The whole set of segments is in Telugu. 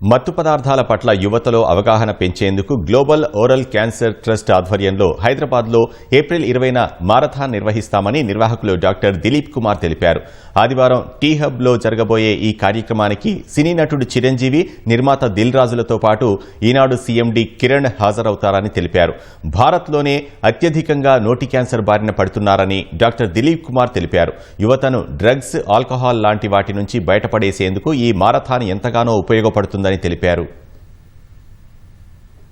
మత్తు పదార్థాల పట్ల యువతలో అవగాహన పెంచేందుకు గ్లోబల్ ఓరల్ క్యాన్సర్ ట్రస్ట్ ఆధ్వర్యంలో హైదరాబాద్లో ఏప్రిల్ ఇరవైన మారథాన్ నిర్వహిస్తామని నిర్వాహకులు డాక్టర్ దిలీప్ కుమార్ తెలిపారు. ఆదివారం టీ హబ్లో జరగబోయే ఈ కార్యక్రమానికి సినీ నటుడు చిరంజీవి నిర్మాత దిల్ రాజులతో పాటు ఈనాడు సీఎండీ కిరణ్ హాజరవుతారని తెలిపారు. భారత్లోనే అత్యధికంగా నోటి క్యాన్సర్ బారిన పడుతున్నారని డాక్టర్ దిలీప్ కుమార్ తెలిపారు. యువతను డ్రగ్స్ ఆల్కహాల్ లాంటి వాటి నుంచి బయటపడేసేందుకు ఈ మారథాన్ ఎంతగానో ఉపయోగపడుతుందని తెలిపారు.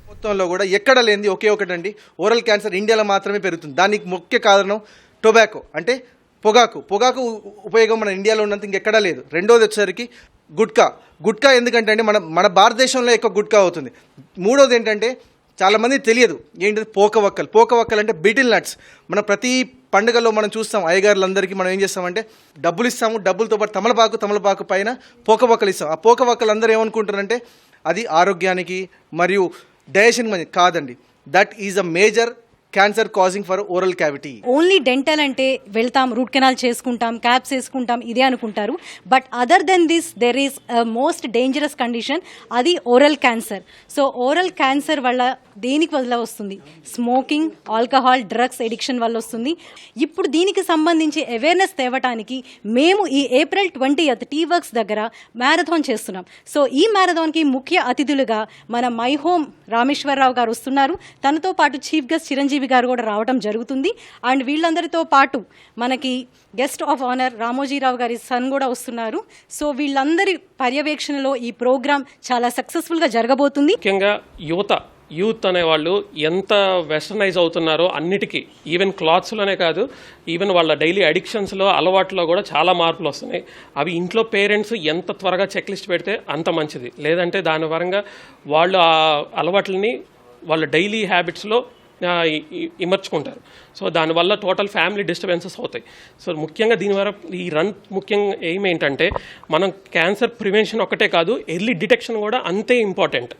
మొత్తంలో కూడా ఎక్కడ లేనిది ఒకే ఒకటండి. ఓరల్ క్యాన్సర్ ఇండియాలో మాత్రమే పెరుగుతుంది. దానికి ముఖ్య కారణం టొబాకో అంటే పొగాకు. పొగాకు ఉపయోగం మన ఇండియాలో ఉన్నంత ఇంకెక్కడా లేదు. రెండోది వచ్చేసరికి గుట్కా. గుట్కా ఎందుకంటే అండి మన మన భారతదేశంలో ఎక్కువ గుట్కా అవుతుంది. మూడోది ఏంటంటే చాలామంది తెలియదు ఏంటిది పోక వక్కలు పోక వక్కలు అంటే బీటిల్ నట్స్. మన ప్రతి పండుగలో మనం చూస్తాం అయ్యగారులందరికీ మనం ఏం చేస్తామంటే డబ్బులు ఇస్తాము డబ్బులతో పాటు తమలపాకు తమలపాకు పైన పోక వక్కలు ఇస్తాం. ఆ పోక వక్కలు అందరూ ఏమనుకుంటారంటే అది ఆరోగ్యానికి మరియు డైజెషన్ కాదండి. That is a major cancer causing for oral cavity only dental అంటే వెళ్తాం రూట్ కెనాల్ చేసుకుంటాం క్యాప్స్ వేసుకుంటాం ఇదే అనుకుంటారు. But other then this there is most dangerous condition అది oral cancer so oral cancer వల్ల దేనికి వల్ల వస్తుంది? స్మోకింగ్ ఆల్కహాల్ డ్రగ్స్ ఎడిక్షన్ వల్ల వస్తుంది. ఇప్పుడు దీనికి సంబంధించి అవేర్నెస్ తేవటానికి మేము ఈ April twenty eighth T works దగ్గర మ్యారథాన్ చేస్తున్నాం. సో ఈ మ్యారథాన్కి ముఖ్య అతిథులుగా మన మై హోమ్ రామేశ్వరరావు గారు వస్తున్నారు. తనతో పాటు చీఫ్ గెస్ట్ చిరంజీవి గారు కూడా రావడం జరుగుతుంది. అండ్ వీళ్ళందరితో పాటు మనకి గెస్ట్ ఆఫ్ ఆనర్ రామోజీరావు గారి సన్ కూడా వస్తున్నారు. సో వీళ్ళందరి పర్యవేక్షణలో ఈ ప్రోగ్రామ్ చాలా సక్సెస్ఫుల్గా జరగబోతుంది. ముఖ్యంగా యువత యూత్ అనేవాళ్ళు ఎంత వెస్టర్నైజ్ అవుతున్నారో అన్నిటికీ ఈవెన్ క్లాత్స్లోనే కాదు ఈవెన్ వాళ్ళ డైలీ అడిక్షన్స్లో అలవాట్లో కూడా చాలా మార్పులు వస్తున్నాయి. అవి ఇంట్లో పేరెంట్స్ ఎంత త్వరగా చెక్ లిస్ట్ పెడితే అంత మంచిది. లేదంటే దాని పరంగా వాళ్ళు ఆ అలవాట్లని వాళ్ళ డైలీ హ్యాబిట్స్లో ఇమర్చుకుంటారు. సో దానివల్ల టోటల్ ఫ్యామిలీ డిస్టర్బెన్సెస్ అవుతాయి. సో ముఖ్యంగా దీని వల్ల ఈ రన్ ముఖ్యంగా ఎయిమ్ ఏంటంటే మనం క్యాన్సర్ ప్రివెన్షన్ ఒక్కటే కాదు ఎర్లీ డిటెక్షన్ కూడా అంతే ఇంపార్టెంట్.